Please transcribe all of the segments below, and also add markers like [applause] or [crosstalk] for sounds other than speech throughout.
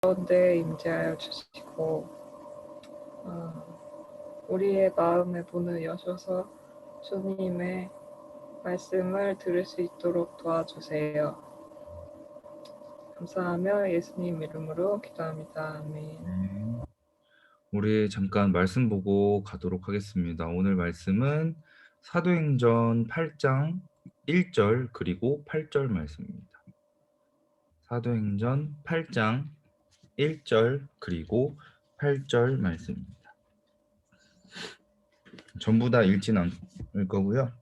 가운데 임재하여 주시고 어, 우리의 마음에 문을 여셔서 주님의 말씀을 들을 수 있도록 도와주세요. 감사하며 예수님 이름으로 기도합니다. 아멘. 네. 우리 잠깐 말씀 보고 가도록 하겠습니다. 오늘 말씀은 사도행전 8장 1절 그리고 8절 말씀입니다. 사도행전 8장 1절 그리고 8절 말씀입니다. 전부 다 읽진 않을 거고요.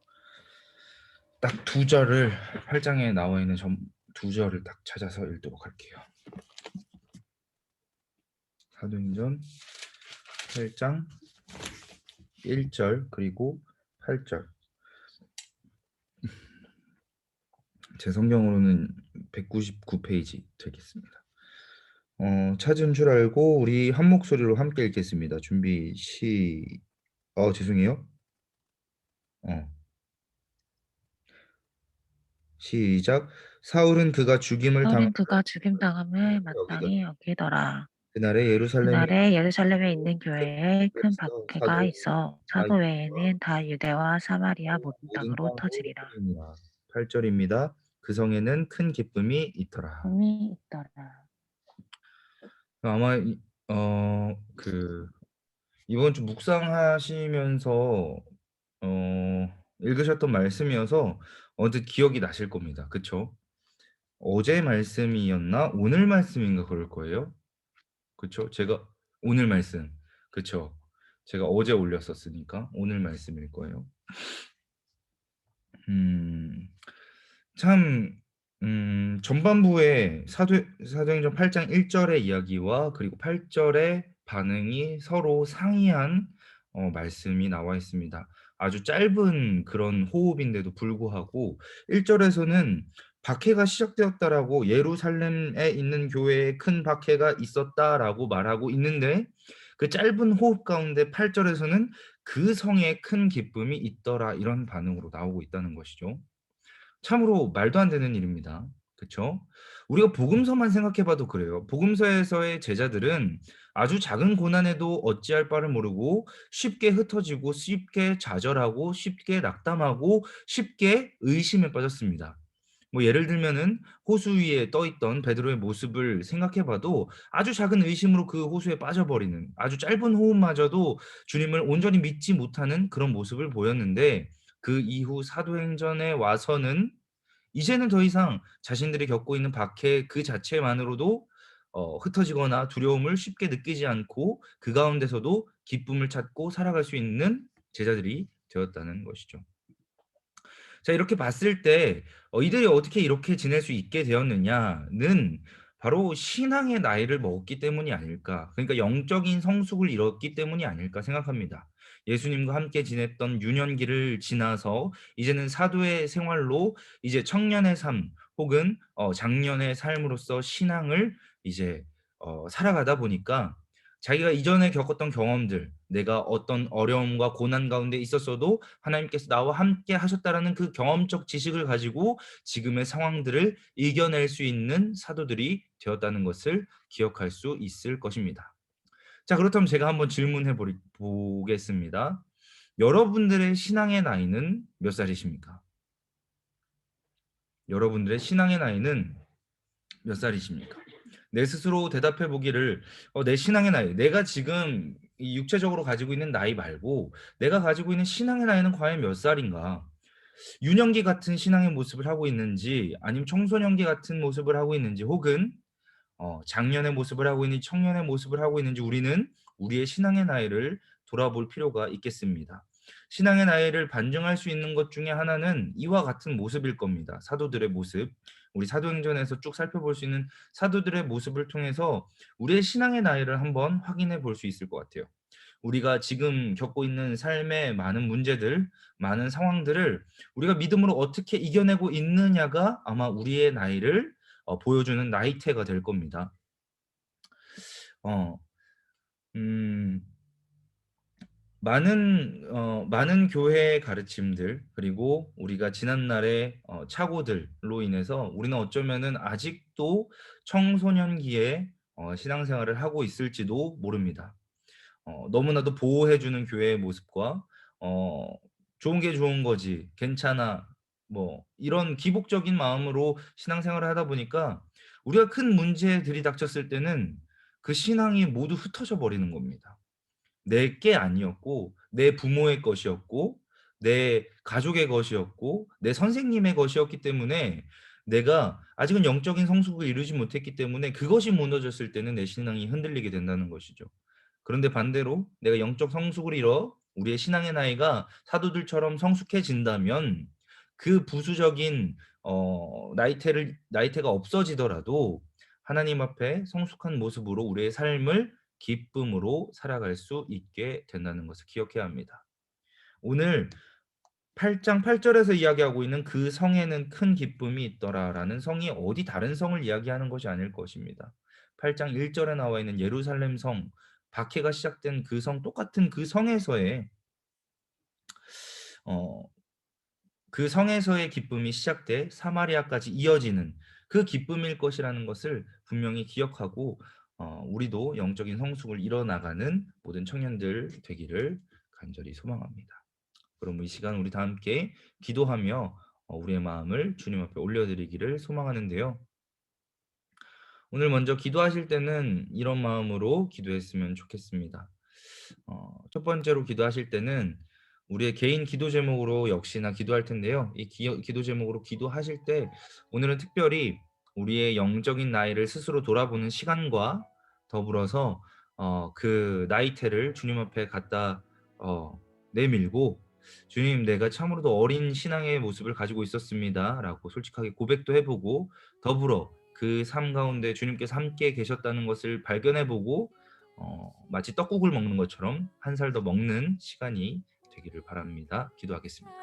딱 두 절을 8장에 나와 있는 전, 두 절을 딱 찾아서 읽도록 할게요. 사도행전 8장 1절 그리고 8절 제 성경으로는 199페이지 되겠습니다. 어, 찾은 줄 알고 우리 한 목소리로 함께 읽겠습니다. 준비 시... 어 죄송해요. 어. 시작. 사울은 그가 죽임을 당 사울은 그가 죽임 당함을 마땅히 여기더라. 그날에 예루살렘에 그날에 예루살렘에 있는 교회에 큰 박해가 있어 다 사도 외에는 다 유대와 사마리아 모든 땅으로 터지리라. 8절입니다. 그 성에는 큰 기쁨이 있더라. 있더라. 아마 어 그 이번 주 묵상하시면서 어 읽으셨던 말씀이어서 언뜻 기억이 나실 겁니다. 그쵸? 어제 말씀이었나? 오늘 말씀인가 그럴 거예요. 그쵸? 제가 오늘 말씀. 그쵸? 제가 어제 올렸었으니까 오늘 말씀일 거예요. 음. 참 음, 전반부에 사도 사도행전 8장 1절의 이야기와 그리고 8절의 반응이 서로 상이한 어, 말씀이 나와 있습니다. 아주 짧은 그런 호흡인데도 불구하고 1절에서는 박해가 시작되었다라고 예루살렘에 있는 교회에 큰 박해가 있었다라고 말하고 있는데 그 짧은 호흡 가운데 8절에서는 그 성에 큰 기쁨이 있더라 이런 반응으로 나오고 있다는 것이죠. 참으로 말도 안 되는 일입니다. 그렇죠? 우리가 복음서만 생각해봐도 그래요. 복음서에서의 제자들은 아주 작은 고난에도 어찌할 바를 모르고 쉽게 흩어지고 쉽게 좌절하고 쉽게 낙담하고 쉽게 의심에 빠졌습니다. 뭐 예를 들면은 호수 위에 떠 있던 베드로의 모습을 생각해봐도 아주 작은 의심으로 그 호수에 빠져버리는 아주 짧은 호흡마저도 주님을 온전히 믿지 못하는 그런 모습을 보였는데 그 이후 사도행전에 와서는 이제는 더 이상 자신들이 겪고 있는 박해 그 자체만으로도 어, 흩어지거나 두려움을 쉽게 느끼지 않고 그 가운데서도 기쁨을 찾고 살아갈 수 있는 제자들이 되었다는 것이죠. 자 이렇게 봤을 때 어, 이들이 어떻게 이렇게 지낼 수 있게 되었느냐는 바로 신앙의 나이를 먹었기 때문이 아닐까 그러니까 영적인 성숙을 이뤘기 때문이 아닐까 생각합니다. 예수님과 함께 지냈던 유년기를 지나서 이제는 사도의 생활로 이제 청년의 삶 혹은 어, 장년의 삶으로서 신앙을 이제 어, 살아가다 보니까 자기가 이전에 겪었던 경험들 내가 어떤 어려움과 고난 가운데 있었어도 하나님께서 나와 함께 하셨다라는 그 경험적 지식을 가지고 지금의 상황들을 이겨낼 수 있는 사도들이 되었다는 것을 기억할 수 있을 것입니다. 자 그렇다면 제가 한번 질문해 보겠습니다. 여러분들의 신앙의 나이는 몇 살이십니까? 여러분들의 신앙의 나이는 몇 살이십니까? 내 스스로 대답해 보기를 어, 내 신앙의 나이, 내가 지금 육체적으로 가지고 있는 나이 말고 내가 가지고 있는 신앙의 나이는 과연 몇 살인가? 유년기 같은 신앙의 모습을 하고 있는지 아니면 청소년기 같은 모습을 하고 있는지 혹은 어, 장년의 모습을 하고 있는지 청년의 모습을 하고 있는지 우리는 우리의 신앙의 나이를 돌아볼 필요가 있겠습니다. 신앙의 나이를 반증할 수 있는 것 중에 하나는 이와 같은 모습일 겁니다. 사도들의 모습. 우리 사도행전에서 쭉 살펴볼 수 있는 사도들의 모습을 통해서 우리의 신앙의 나이를 한번 확인해 볼 수 있을 것 같아요. 우리가 지금 겪고 있는 삶의 많은 문제들, 많은 상황들을 우리가 믿음으로 어떻게 이겨내고 있느냐가 아마 우리의 나이를 어, 보여주는 나이테가 될 겁니다. 어, 음, 많은 어, 많은 교회의 가르침들 그리고 우리가 지난 날의 어, 착오들로 인해서 우리는 어쩌면은 아직도 청소년기에 어, 신앙생활을 하고 있을지도 모릅니다. 어, 너무나도 보호해주는 교회의 모습과 어, 좋은 게 좋은 거지, 괜찮아, 뭐 이런 기복적인 마음으로 신앙생활을 하다 보니까 우리가 큰 문제들이 닥쳤을 때는 그 신앙이 모두 흩어져 버리는 겁니다. 내 게 아니었고 내 부모의 것이었고 내 가족의 것이었고 내 선생님의 것이었기 때문에 내가 아직은 영적인 성숙을 이루지 못했기 때문에 그것이 무너졌을 때는 내 신앙이 흔들리게 된다는 것이죠. 그런데 반대로 내가 영적 성숙을 이뤄 우리의 신앙의 나이가 사도들처럼 성숙해진다면 그 부수적인 어, 나이테를 나이테가 없어지더라도 하나님 앞에 성숙한 모습으로 우리의 삶을 기쁨으로 살아갈 수 있게 된다는 것을 기억해야 합니다. 오늘 8장 8절에서 이야기하고 있는 그 성에는 큰 기쁨이 있더라라는 성이 어디 다른 성을 이야기하는 것이 아닐 것입니다. 8장 1절에 나와 있는 예루살렘 성, 박해가 시작된 그 성 똑같은 그 성에서의 어, 그 성에서의 기쁨이 시작돼 사마리아까지 이어지는 그 기쁨일 것이라는 것을 분명히 기억하고 어, 우리도 영적인 성숙을 이뤄나가는 모든 청년들 되기를 간절히 소망합니다. 그럼 이 시간 우리 다 함께 기도하며 어, 우리의 마음을 주님 앞에 올려드리기를 소망하는데요. 오늘 먼저 기도하실 때는 이런 마음으로 기도했으면 좋겠습니다. 어, 첫 번째로 기도하실 때는 우리의 개인 기도 제목으로 역시나 기도할 텐데요. 이 기, 기도 제목으로 기도하실 때 오늘은 특별히 우리의 영적인 나이를 스스로 돌아보는 시간과 더불어서 어, 그 나이테를 주님 앞에 갖다 어, 내밀고 주님 내가 참으로도 어린 신앙의 모습을 가지고 있었습니다라고 솔직하게 고백도 해보고 더불어 그 삶 가운데 주님께서 함께 계셨다는 것을 발견해보고 어, 마치 떡국을 먹는 것처럼 한 살 더 먹는 시간이 되기를 바랍니다. 기도하겠습니다.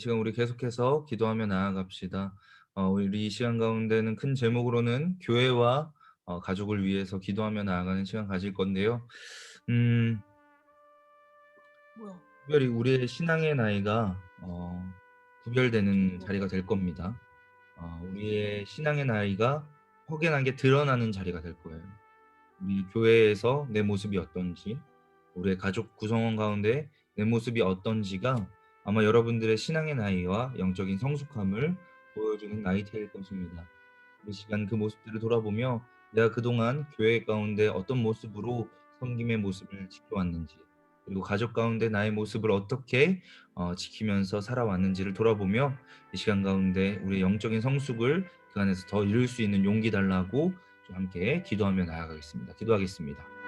시간 우리 계속해서 기도하며 나아갑시다. 어, 우리 이 시간 가운데는 큰 제목으로는 교회와 어, 가족을 위해서 기도하며 나아가는 시간 가질 건데요. 음, 특별히 우리의 신앙의 나이가 어, 구별되는 자리가 될 겁니다. 어, 우리의 신앙의 나이가 확연하게 드러나는 자리가 될 거예요. 우리 교회에서 내 모습이 어떤지, 우리의 가족 구성원 가운데 내 모습이 어떤지가 아마 여러분들의 신앙의 나이와 영적인 성숙함을 보여주는 나이테일 것입니다. 이 시간 그 모습들을 돌아보며 내가 그동안 교회 가운데 어떤 모습으로 섬김의 모습을 지켜왔는지 그리고 가족 가운데 나의 모습을 어떻게 어, 지키면서 살아왔는지를 돌아보며 이 시간 가운데 우리의 영적인 성숙을 그 안에서 더 이룰 수 있는 용기 달라고 좀 함께 기도하며 나아가겠습니다. 기도하겠습니다.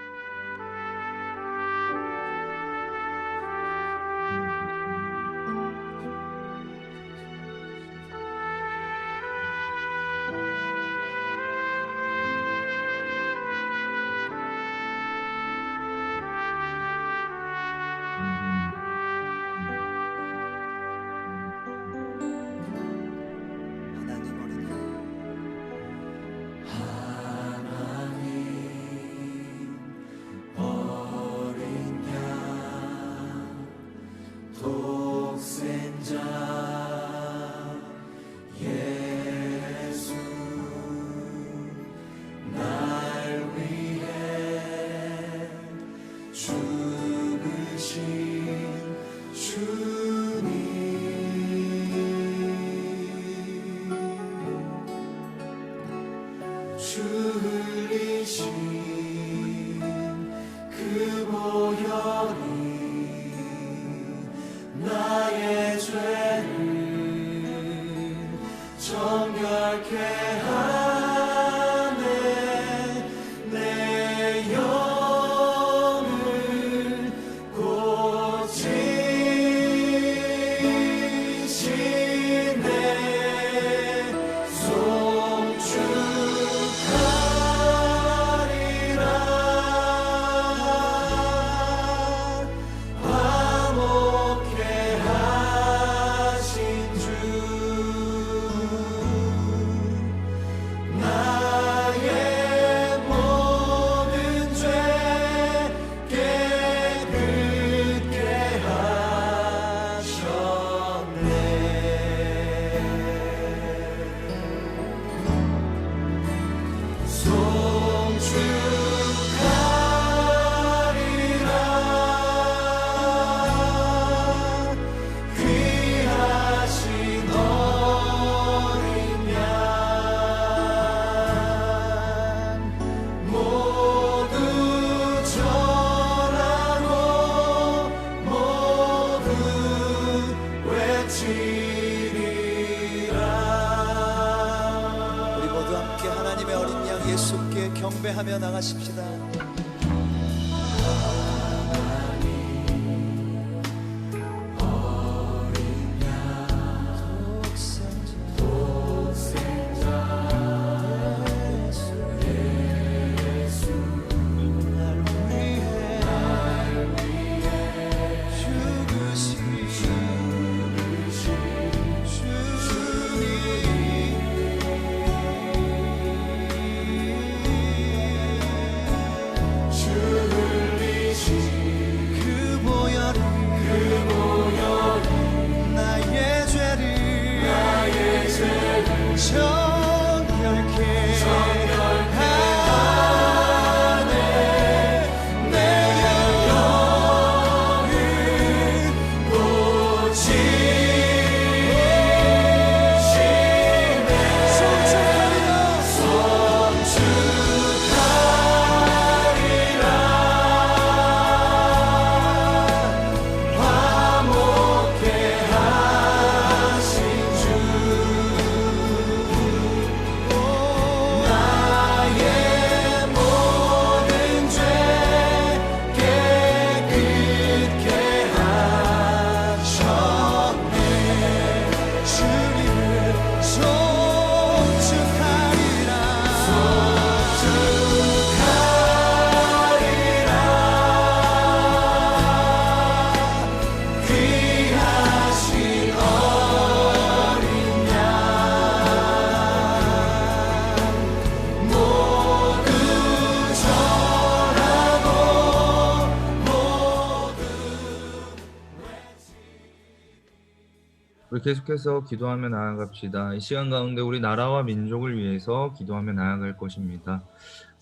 계속해서 기도하며 나아갑시다. 이 시간 가운데 우리 나라와 민족을 위해서 기도하며 나아갈 것입니다.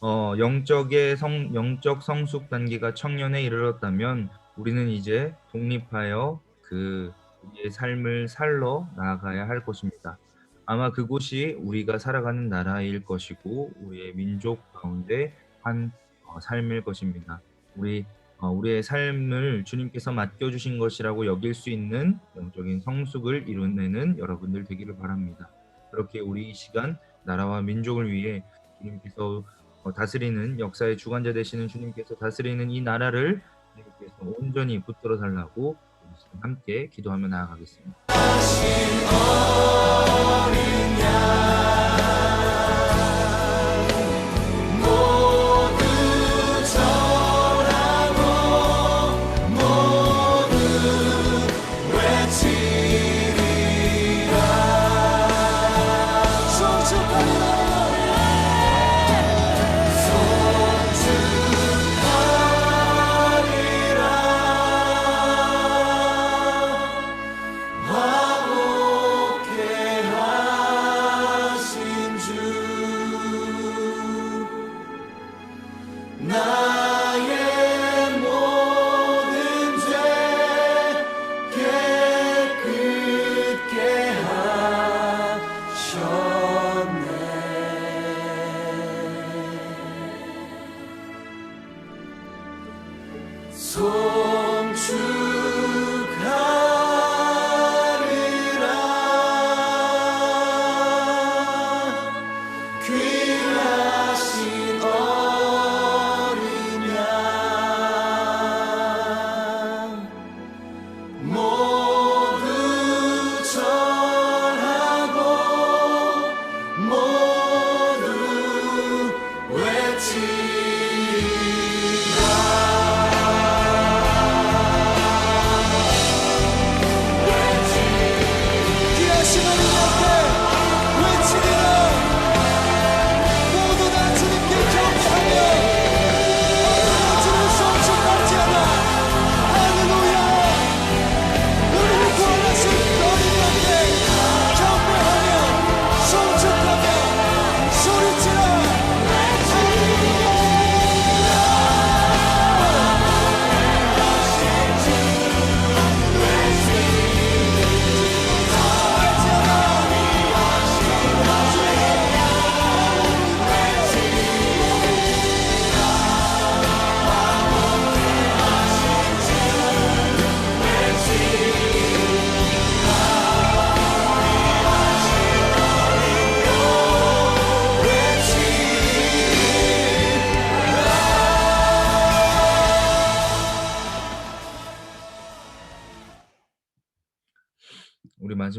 어, 영적의 성, 영적 성숙 단계가 청년에 이르렀다면 우리는 이제 독립하여 그 우리의 삶을 살러 나아가야 할 것입니다. 아마 그곳이 우리가 살아가는 나라일 것이고 우리의 민족 가운데 한 어, 삶일 것입니다. 우리 어, 우리의 삶을 주님께서 맡겨주신 것이라고 여길 수 있는 영적인 성숙을 이뤄내는 여러분들 되기를 바랍니다. 그렇게 우리 이 시간 나라와 민족을 위해 주님께서 어, 다스리는 역사의 주관자 되시는 주님께서 다스리는 이 나라를 주님께서 온전히 붙들어 달라고 함께 기도하며 나아가겠습니다.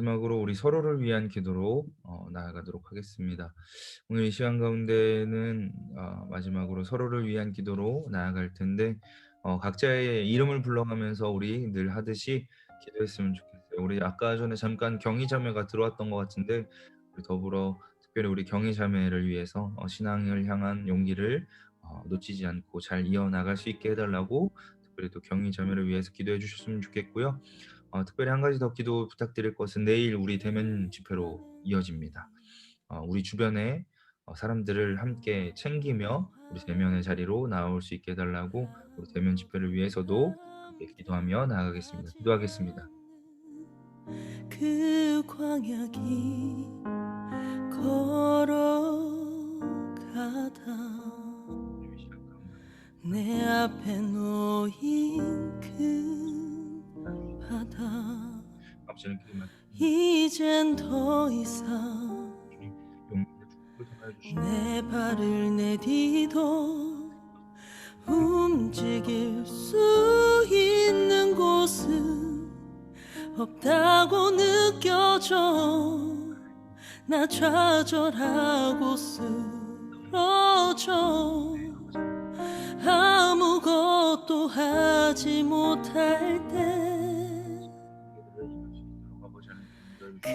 마지막으로 우리 서로를 위한 기도로 어, 나아가도록 하겠습니다. 오늘 이 시간 가운데는 어, 마지막으로 서로를 위한 기도로 나아갈 텐데 어, 각자의 이름을 불러가면서 우리 늘 하듯이 기도했으면 좋겠어요. 우리 아까 전에 잠깐 경희 자매가 들어왔던 것 같은데 우리 더불어 특별히 우리 경희 자매를 위해서 어, 신앙을 향한 용기를 어, 놓치지 않고 잘 이어 나갈 수 있게 해달라고 특별히 또 경희 자매를 위해서 기도해 주셨으면 좋겠고요. 어, 특별히 한 가지 더 기도 부탁드릴 것은 내일 우리 대면 집회로 이어집니다. 어, 우리 주변에 어, 사람들을 함께 챙기며 우리 대면의 자리로 나올 수 있게 해달라고 우리 대면 집회를 위해서도 함께 기도하며 나아가겠습니다. 기도하겠습니다. 그 광야길 걸어가다 내 앞에 놓인 그 아버지는 그만 이젠 더 이상 내 발을 내디도 움직일 수 있는 곳은 없다고 느껴져 나 좌절하고 쓰러져 아무것도 하지 못할 때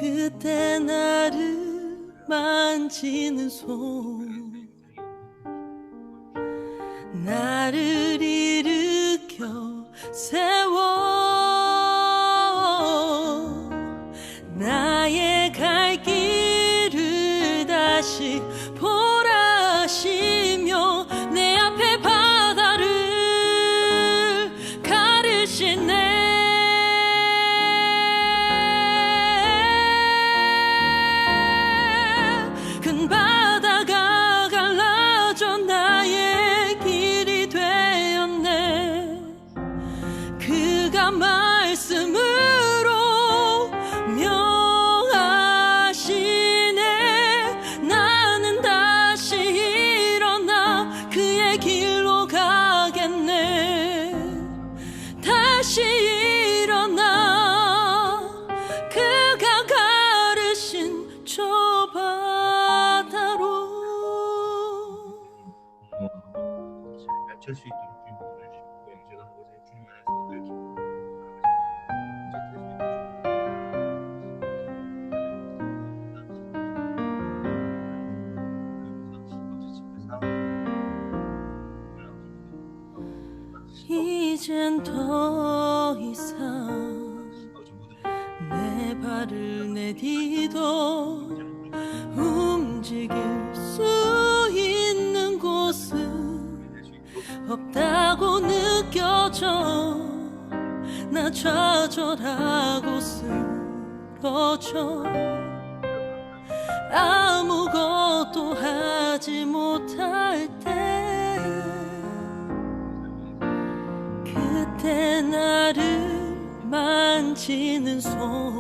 그때 나를 만지는 손. 나를 도와 좌절하고 쓰러져. 아무것도 하지 못할 때 그때 나를 만지는 손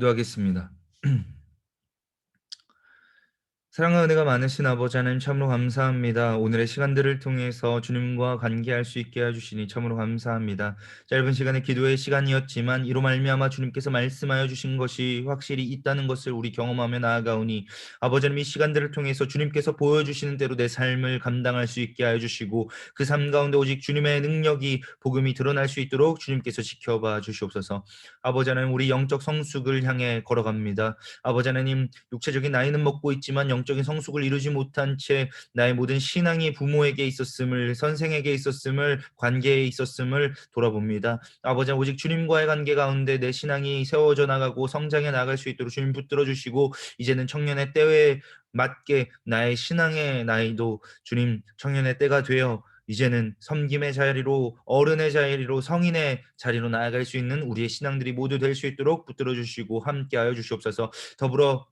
기도하겠습니다. [clears throat] 사랑과 은혜가 많으신 아버지 하나님 참으로 감사합니다. 오늘의 시간들을 통해서 주님과 관계할 수 있게 해주시니 참으로 감사합니다. 짧은 시간의 기도의 시간이었지만 이로 말미암아 주님께서 말씀하여 주신 것이 확실히 있다는 것을 우리 경험하며 나아가오니 아버지 하나님 이 시간들을 통해서 주님께서 보여주시는 대로 내 삶을 감당할 수 있게 하여 주시고 그 삶 가운데 오직 주님의 능력이 복음이 드러날 수 있도록 주님께서 지켜봐 주시옵소서. 아버지 하나님 우리 영적 성숙을 향해 걸어갑니다. 아버지 하나님 육체적인 나이는 먹고 있지만 영적 인 성숙을 이루지 못한 채 나의 모든 신앙이 부모에게 있었음을 선생에게 있었음을 관계에 있었음을 돌아봅니다. 아버지 오직 주님과의 관계 가운데 내 신앙이 세워져 나가고 성장해 나갈 수 있도록 주님 붙들어 주시고 이제는 청년의 때에 맞게 나의 신앙의 나이도 주님 청년의 때가 되어 이제는 섬김의 자리로 어른의 자리로 성인의 자리로 나아갈 수 있는 우리의 신앙들이 모두 될 수 있도록 붙들어 주시고 함께하여 주시옵소서. 더불어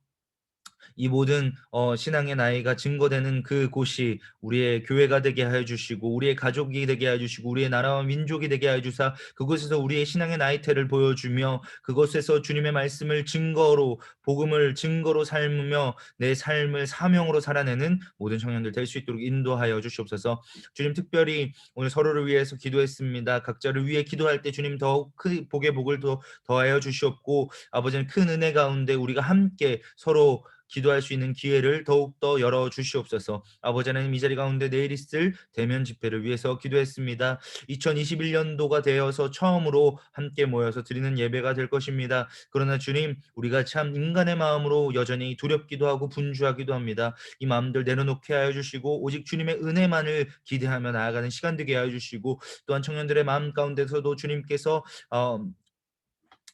이 모든 어, 신앙의 나이가 증거되는 그 곳이 우리의 교회가 되게 하여 주시고 우리의 가족이 되게 하여 주시고 우리의 나라와 민족이 되게 하여 주사 그곳에서 우리의 신앙의 나이테를 보여주며 그곳에서 주님의 말씀을 증거로 복음을 증거로 삶으며 내 삶을 사명으로 살아내는 모든 청년들 될 수 있도록 인도하여 주시옵소서. 주님 특별히 오늘 서로를 위해서 기도했습니다. 각자를 위해 기도할 때 주님 더욱 큰 복의 복을 더 더하여 주시옵고 아버지는 큰 은혜 가운데 우리가 함께 서로 기도할 수 있는 기회를 더욱더 열어 주시옵소서. 아버지 하나님 이 자리 가운데 내일 있을 대면 집회를 위해서 기도했습니다. 2021년도가 되어서 처음으로 함께 모여서 드리는 예배가 될 것입니다. 그러나 주님 우리가 참 인간의 마음으로 여전히 두렵기도 하고 분주하기도 합니다. 이 마음들 내려놓게 하여 주시고 오직 주님의 은혜만을 기대하며 나아가는 시간 되게 하여 주시고 또한 청년들의 마음 가운데서도 주님께서 어,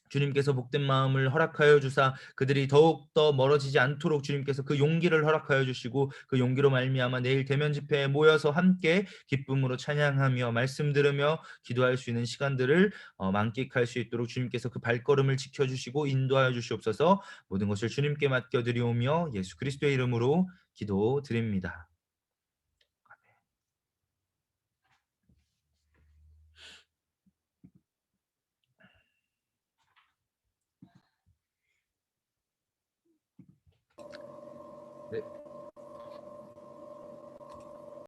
주님께서 복된 마음을 허락하여 주사 그들이 더욱 더 멀어지지 않도록 주님께서 그 용기를 허락하여 주시고 그 용기로 말미암아 내일 대면 집회에 모여서 함께 기쁨으로 찬양하며 말씀 들으며 기도할 수 있는 시간들을 어, 만끽할 수 있도록 주님께서 그 발걸음을 지켜 주시고 인도하여 주시옵소서. 모든 것을 주님께 맡겨 드리오며 예수 그리스도의 이름으로 기도드립니다.